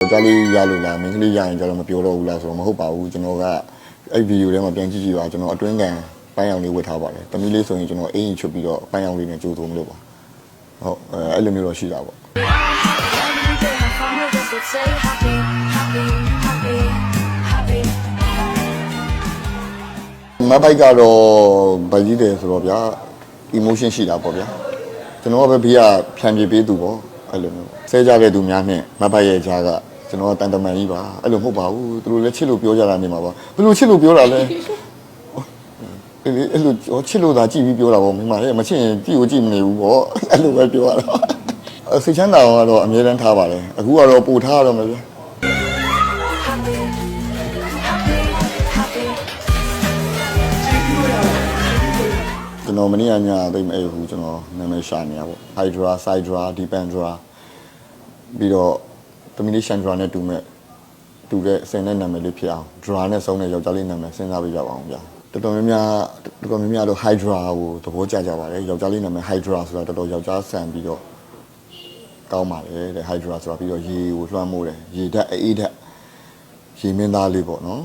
ယောက်ျားလေးရလို့လားမိန်းကလေးရရင်ကျတော့မပြောတော့ဘူးလားဆိုတော့မဟုတ်ပါဘူးကျွန်တော်ကအဲ့ဗီဒီယိုထဲမှာပြန်ကြည့်ကြည့်ပါကျွန်တော်အတွင်းကန်ပိုင်းအောင်လေးဝတ်ထားပါတယ်တမီးလေးဆိုရင်ကျွန်တော်အင်ကြီးချွတ်ပြီးတော့ပိုင်းအောင်လေးနဲ့ကြိုးသွုံးမလို့ပါဟုတ်အဲအဲ့လိုမျိုးတော့ရှိတာပေါ့ Every day my phone will just say happy, happy, happy, happy. မဘိုက်ကတော့ဗိုက်ကြီးတယ်ဆိုတော့ဗျာ emotion ရှိတာပေါ့ဗျာကျွန်တော်ကပဲဘေးကဖြန်ပြေးပေးသူပေါ့ အဲ့လိုမျိုးဆဲကြတဲ့သူများနဲ့မဘိုက်ရဲ့ကြားကကျွန်တော်ကတန်တမန်ကြီးပါအဲ့လိုမဟုတ်ပါဘူးသူတို့လည်းချစ်လို့ပြောကြတာနေမှာပါဘယ်လိုချစ်လို့ပြောတာလဲအဲ့ဒီအဲ့လိုဟိုချစ်လို့သာကြည့်ပြီးပြောတာပေါ့မိမလေးမချစ်ရင်ကြည့်ကိုကြည့်မနေဘူးပေါ့အဲ့လိုပဲပြောရတော့အဲ့စိတ်ချမ်းသာအောင်ကတော့အမြဲတမ်းထားပါတယ်အခုကတော့ပို့ထားရတော့မယ်ဗျာ ကျွန်တော်မနေ့ကညသိမ့်မအဲ့ဘူးကျွန်တော်နာမည်ရှာနေရပေါ့ Hydra Sidra Dependra ပြီးတော့ Domination Dra နဲ့တူမဲ့တူတဲ့အစင်တဲ့နာမည်လေးဖြစ်အောင် Dra နဲ့ဆုံးတဲ့ယောက်ျားလေးနာမည်စဉ်းစားပေးကြပါအောင်ဗျာတော်တော်များများတော်တော်များများတော့ Hydra ကိုသဘောကျကြပါတယ်ယောက်ျားလေးနာမည် Hydra ဆိုတာတော်တော်ယောက်ျားဆန်ပြီးတော့ကောင်းပါလေတဲ့ Hydra ဆိုတာပြီးတော့ရေကိုလွှမ်းမိုးတယ်ရေဓာတ်အေးဓာတ်ရေမင်းသားလေးပေါ့နော်